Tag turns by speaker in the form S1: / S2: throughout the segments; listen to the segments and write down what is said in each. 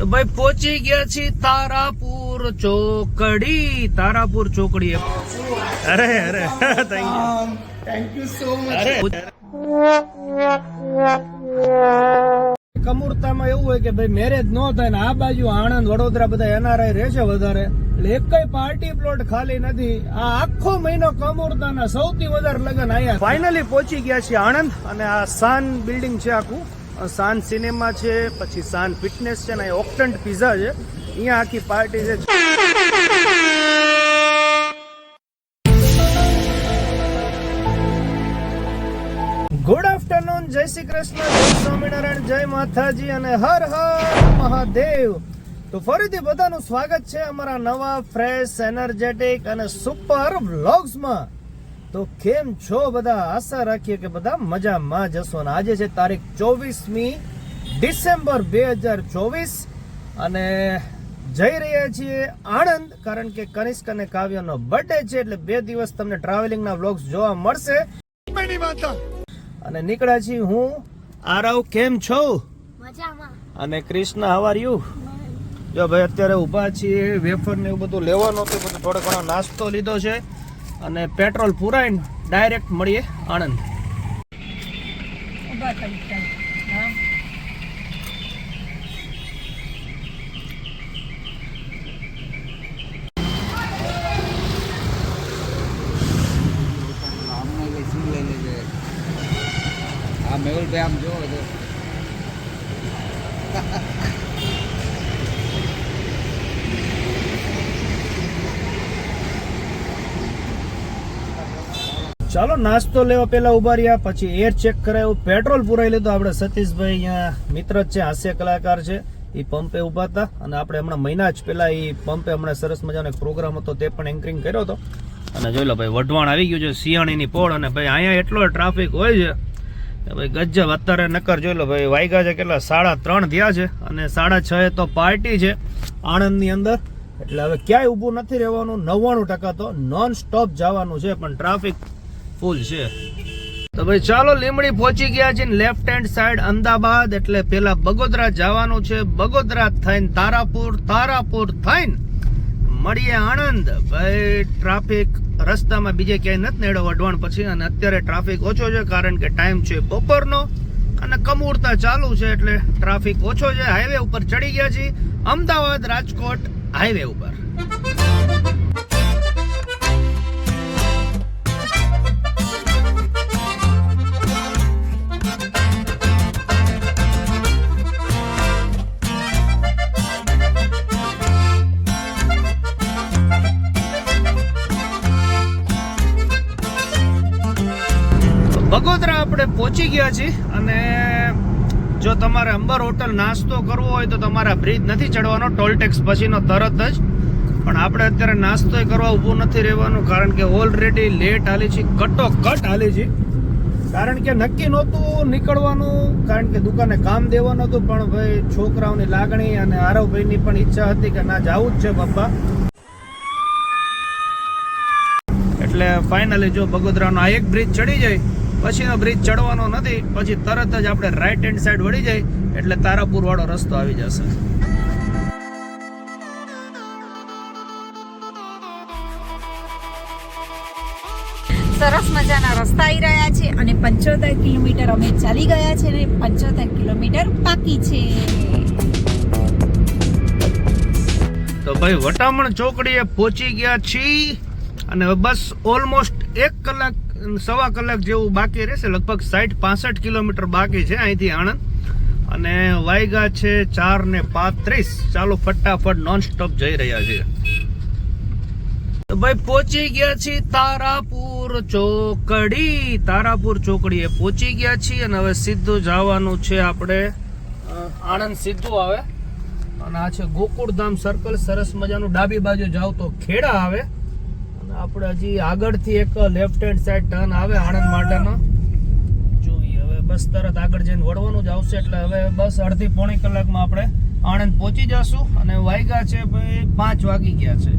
S1: તો ભાઈ પહોંચી ગયા છે તારાપુર ચોકડી. તારાપુર ચોકડી અરે અરે thank you
S2: thank you so much કમુરતામાં એવું હોય કે ભાઈ મેરેજ ન થાય ને આ બાજુ આણંદ વડોદરા બધા એનઆરઆઈ રહે છે વધારે. એટલે એકય પાર્ટી પ્લોટ ખાલી નથી. આ આખો મહિનો કમુરતાના સૌથી વધારે લગન આયા ફાઇનલી પહોંચી ગયા છે આણંદ અને આ સાન બિલ્ડિંગ છે આખું. સાન સિનેમા છે, પછી સાન ફિટનેસ છે ને ઓક્ટન્ટ પીઝા છે. અહીંયા આખી પાર્ટી છે. ગુડ આફ્ટરનૂન જય શ્રી કૃષ્ણ, જય સ્વામિનારાયણ, જય માતાજી અને હર હર મહાદેવ. તો ફરીથી બધાનું સ્વાગત છે અમારા નવા ફ્રેશ એનર્જેટિક અને સુપર વ્લોગ્સમાં તો કેમ છો બધા? આશા રાખીએ કે બધા મજામાં જશો અને આજે છે તારીખ ચોવીસમી ડિસેમ્બર બે હજાર ચોવીસ. અને જઈ રહ્યા છીએ આણંદ કારણ કે કનિષ્ક અને કાવ્યનો બર્થડે છે એટલે બે દિવસ તમને ટ્રાવેલિંગના વ્લોગ્સ જોવા મળશે. અને નીકળ્યા છીએ હું. આરવ કેમ છો? અને કૃષ્ણ હવાર યુ જો ભાઈ અત્યારે ઊભા છીએ વેફર ને એવું બધું લેવાનું હતું બધું થોડો ઘણો નાસ્તો લીધો છે. અને પેટ્રોલ પુરાઈને ડાયરેક્ટ મળીએ આણંદ.
S3: આ મેહુલભાઈ આમ જોવો તો
S2: ચાલો, નાસ્તો લેવા પેલા ઊભા રહ્યા પછી એર ચેક કરાયું પેટ્રોલ પુરાઈ લીધું આપણે સતીશભાઈ અહીંયા મિત્ર છે, હાસ્ય કલાકાર છે. એ પંપે ઊભા હતા અને આપણે હમણાં મહિના જ પહેલા એ પંપે હમણાં સરસ મજાનો એક પ્રોગ્રામ હતો, તે પણ એન્કરિંગ કર્યો હતો. અને જોઈ લો ભાઈ, વઢવાણ આવી ગયું છે સિયાણીની પોળ અને ભાઈ અહીંયા એટલો ટ્રાફિક હોય છે કે ભાઈ ગજબ અત્યારે નકર જોઈ લો ભાઈ, વાયગા છે કેટલા, સાડા ત્રણ થયા છે અને સાડા છ એ તો પાર્ટી છે આણંદની અંદર. એટલે હવે ક્યાંય ઊભું નથી રહેવાનું, નવ્વાણું ટકા તો નોન સ્ટોપ જવાનું છે, પણ ટ્રાફિક ફૂલ છે. તો ભાઈ ચાલો લીમડી પહોંચી ગયા છે લેફ્ટ હેન્ડ સાઈડ અમદાવાદ એટલે પેલા બગોદરા જવાનું છે. બગોદરા થઈને તારાપુર તારાપુર થઈને મળીએ આણંદ. ભાઈ ટ્રાફિક રસ્તામાં બીજે ક્યાંય નથી નેડો વઢવાણ પછી અને અત્યારે ટ્રાફિક ઓછો છે કારણ કે ટાઈમ છે બપોરનો અને કમૂરતા ચાલુ છે એટલે ટ્રાફિક ઓછો છે. હાઈવે ઉપર ચડી ગયા છીએ. અમદાવાદ રાજકોટ હાઈવે ઉપર. આપણે પહોંચી ગયા છીએ અને જો તમારે અંબર હોટલ નાસ્તો કરવો હોય તો તમારા બ્રિજ નથી ચડવાનો, ટોલ ટેક્સ પછીનો તરત જ. પણ આપણે અત્યારે નાસ્તો કરવા ઊભું નથી રહેવાનું કારણ કે ઓલરેડી લેટ હાલી છે કટો કટ હાલી છે. કારણ કે નક્કી નહોતું નીકળવાનું, કારણ કે દુકાને કામ દેવાનું હતું, પણ ભાઈ છોકરાઓની લાગણી અને આરવભાઈની પણ ઈચ્છા હતી કે ના જવું જ છે પપ્પા. એટલે ફાઇનલી જો બગોદરાનો આ એક બ્રિજ ચડી જાય પછીનો બ્રિજ ચડવાનો નથી પછી તરત જ આપણે રાઈટ હેન્ડ સાઈડ વળી જાય એટલે તારાપુર વાળો રસ્તો આવી જશે.
S4: સરસ મજાના રસ્તા આવી રહ્યા છે અને પંચોતેર કિલોમીટર અમે ચાલી ગયા છે ને પંચોતેર કિલોમીટર બાકી છે.
S2: તો ભાઈ વટામણ ચોકડીએ પહોંચી ગયા છીએ અને બસ ઓલમોસ્ટ એક કલાક સવા કલાક જેવું બાકી રહેશે. લગભગ સાઠ પાસઠ કિલોમીટર બાકી છે અહીંથી આણંદ. અને વાયગા છે ચાર ને પાંત્રીસ. ચાલો ફટાફટ નોન સ્ટોપ જઈ રહ્યા છીએ. તો ભાઈ પહોંચી ગયા છીએ તારાપુર ચોકડી. તારાપુર ચોકડીએ પહોંચી ગયા છીએ અને હવે સીધું જવાનું છે આપણે આણંદ સીધું આવે. અને આ છે ગોકુળધામ સર્કલ સરસ મજાનું ડાબી બાજુ જાવ તો ખેડા આવે. આપણે હજી આગળથી એક લેફ્ટ હેન્ડ સાઈડ ટર્ન આવે આણંદ માટેનો. જોઈએ, હવે બસ તરત આગળ જઈને વળવાનું જ આવશે, એટલે હવે બસ અડધી પોણી કલાકમાં આપણે આણંદ પહોંચી જશું. અને વાગ્યા છે ભાઈ પાંચ વાગી ગયા છે.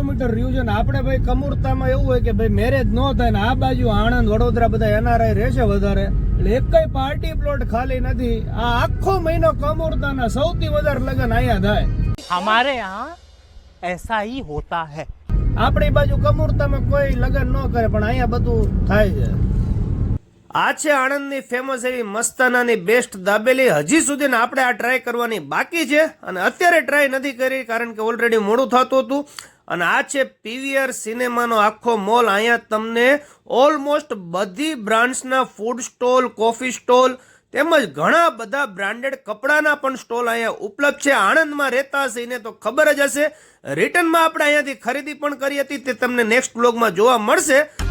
S2: કિલોમીટર રહ્યું છે ને આપણે ભાઈ કમુરતામાં એવું હોય કે ભાઈ મેરેજ ન થાય ને આ બાજુ આણંદ વડોદરા બધા એનઆરઆઈ રહેશે વધારે. એટલે એક કઈ પાર્ટી પ્લોટ ખાલી નથી. આ આખો મહિનો કમુરતાના સૌથી વધારે લગ્ન અહીંયા થાય.
S5: અમારે યહાં એસા હી હોતા હે
S2: આપણી બાજુ કમુરતામાં કોઈ લગ્ન ન કરે પણ અહીંયા બધું થાય છે. આ છે આણંદની ફેમસ એવી મસ્તાનાની બેસ્ટ દાબેલી. હજી સુધી આપણે આ ટ્રાય કરવાની બાકી છે. અને અત્યારે ટ્રાય નથી કરી કારણ કે ઓલરેડી મોડું થતું હતું. અને આ છે પીવીઆર સિનેમાનો આખો મોલ. અહીંયા તમને ઓલમોસ્ટ બધી બ્રાન્ડ્સના ફૂડ સ્ટોલ કોફી સ્ટોલ તેમજ ઘણા બધા બ્રાન્ડેડ કપડાના પણ સ્ટોલ અહીંયા ઉપલબ્ધ છે. આણંદમાં રહેતા હશે, એને તો ખબર જ હશે. રિટર્નમાં આપણે અહીંયાથી ખરીદી પણ કરી હતી, તે તમને નેક્સ્ટ બ્લોગમાં જોવા મળશે.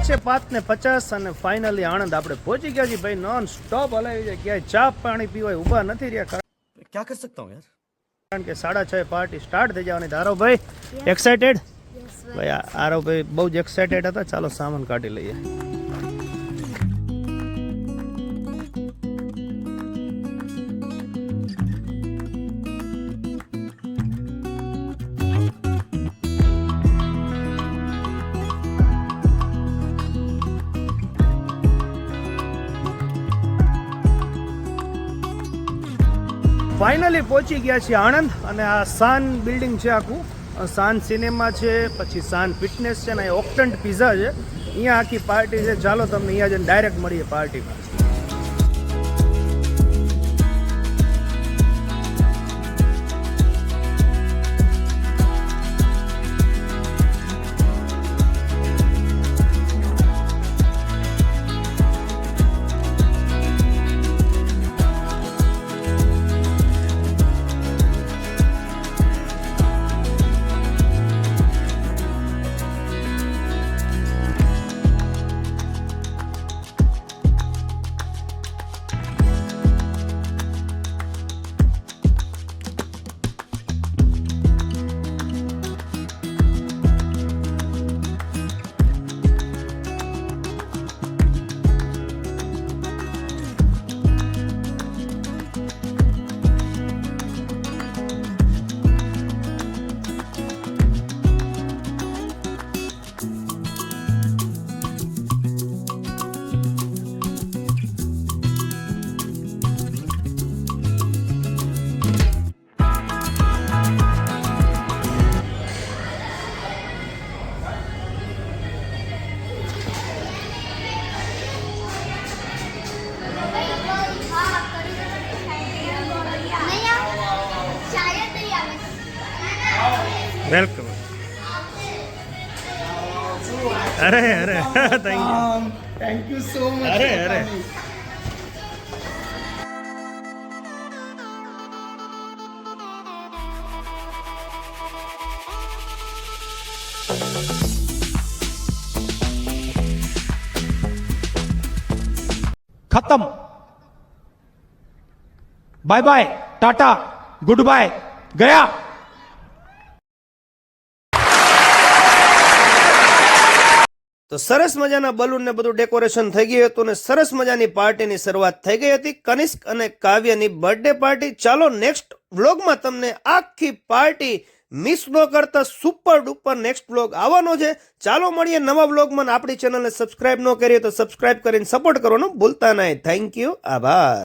S2: કલાક છે પાંચ ને પચાસ અને ફાઇનલી આણંદ. આપણે પહોંચી ગયા છીએ ભાઈ નોન સ્ટોપ હલાવી છે ક્યાંય ચા પાણી પીવાય ઊભા નથી રહ્યા.
S5: ક્યાં કરી શકતા હું યાર?
S2: કારણ કે સાડા છ પાર્ટી સ્ટાર્ટ થઈ જવાની. ધારો ભાઈ એક્સાઇટેડ ભાઈ આરવ ભાઈ બહુ જ એક્સાઇટેડ હતા. ચાલો સામાન કાઢી લઈએ. ફાઇનલી પહોંચી ગયા છીએ આણંદ અને આ સાન બિલ્ડિંગ છે આખું. સાન સિનેમા છે, પછી સાન ફિટનેસ છે ને અહીં ઓક્ટન્ટ પિઝા છે. અહીંયા આખી પાર્ટી છે. ચાલો તમને અહીંયા જઈને ડાયરેક્ટ મળીએ પાર્ટીમાં. વેલકમ અરે અરે thank you
S3: thank you so much
S2: અરે અરે
S5: ખતમ bye bye tata good bye ગયા
S2: તો સરસ મજાના બલૂન ને બધું ડેકોરેશન થઈ ગયું હતું ને સરસ મજાની પાર્ટીની શરૂઆત થઈ ગઈ હતી. કનિષ્ક અને કાવ્યની બર્થડે પાર્ટી ચાલો નેક્સ્ટ વ્લોગમાં તમને આખી પાર્ટી મિસ ન કરતા સુપર ડુપર નેક્સ્ટ વ્લોગ આવવાનો છે. ચાલો મળીએ નવા વ્લોગમાં આપણી ચેનલને સબસ્ક્રાઇબ ન કરીએ તો સબસ્ક્રાઇબ કરીને સપોર્ટ કરવાનું ભૂલતા નહીં. થેન્ક યુ આભાર.